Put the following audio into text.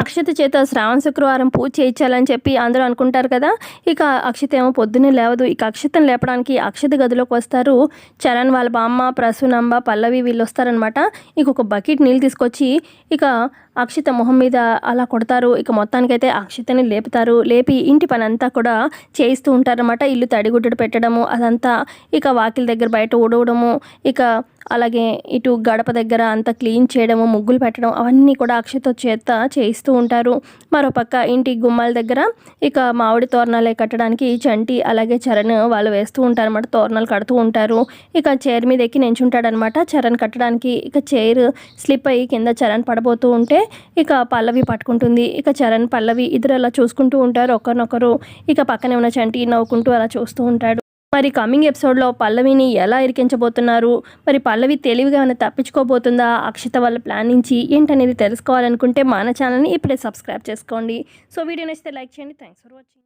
అక్షత చేత శ్రావణ శుక్రవారం పూజ చేయించాలని చెప్పి అందరూ అనుకుంటారు కదా. ఇక అక్షత ఏమో పొద్దున్నే లేవదు. ఇక అక్షితను లేపడానికి అక్షత గదిలోకి వస్తారు. చరణ్ వాళ్ళ బామ్మ ప్రసూనంబ పల్లవి వీళ్ళు వస్తారనమాట ఇక ఒక బకెట్ నీళ్ళు తీసుకొచ్చి ఇక అక్షిత మొహం మీద అలా కొడతారు. ఇక మొత్తానికైతే అక్షితని లేపుతారు. లేపి ఇంటి పని అంతా కూడా చేయిస్తూ ఉంటారనమాట ఇల్లు తడిగుడ్డడు పెట్టడము అదంతా ఇక వాకిల దగ్గర బయట ఊడవడము ఇక అలాగే ఇటు గడప దగ్గర అంతా క్లీన్ చేయడము ముగ్గులు పెట్టడం అవన్నీ కూడా అక్షతో చేత చేయిస్తూ ఉంటారు. మరోపక్క ఇంటి గుమ్మాల దగ్గర ఇక మామిడి తోరణాలే కట్టడానికి చంటి అలాగే చరణ్ వాళ్ళు వేస్తూ ఉంటారు అనమాట తోరణాలు కడుతూ ఉంటారు. ఇక చైర్ మీద ఎక్కి నించుంటాడనమాట చరణ్ కట్టడానికి ఇక చైర్ స్లిప్ అయ్యి కింద చరణ్ పడబోతూ ఉంటే ఇక పల్లవి పట్టుకుంటుంది. ఇక చరణ్ పల్లవి ఇద్దరు అలా చూసుకుంటూ ఉంటారు. ఒకరినొకరు ఇక పక్కనే ఉన్న చంటి నవ్వుకుంటూ అలా చూస్తూ ఉంటాడు. మరి కమింగ్ ఎపిసోడ్లో పల్లవిని ఎలా ఇరికించబోతున్నారు? మరి పల్లవి తెలివిగా ఏమైనా తప్పించుకోబోతుందా? అక్షిత వాళ్ళ ప్లాన్ నుంచి ఏంటనేది తెలుసుకోవాలనుకుంటే మన ఛానల్ని ఇప్పుడే సబ్స్క్రైబ్ చేసుకోండి. సో వీడియో నచ్చితే లైక్ చేయండి. Thanks for watching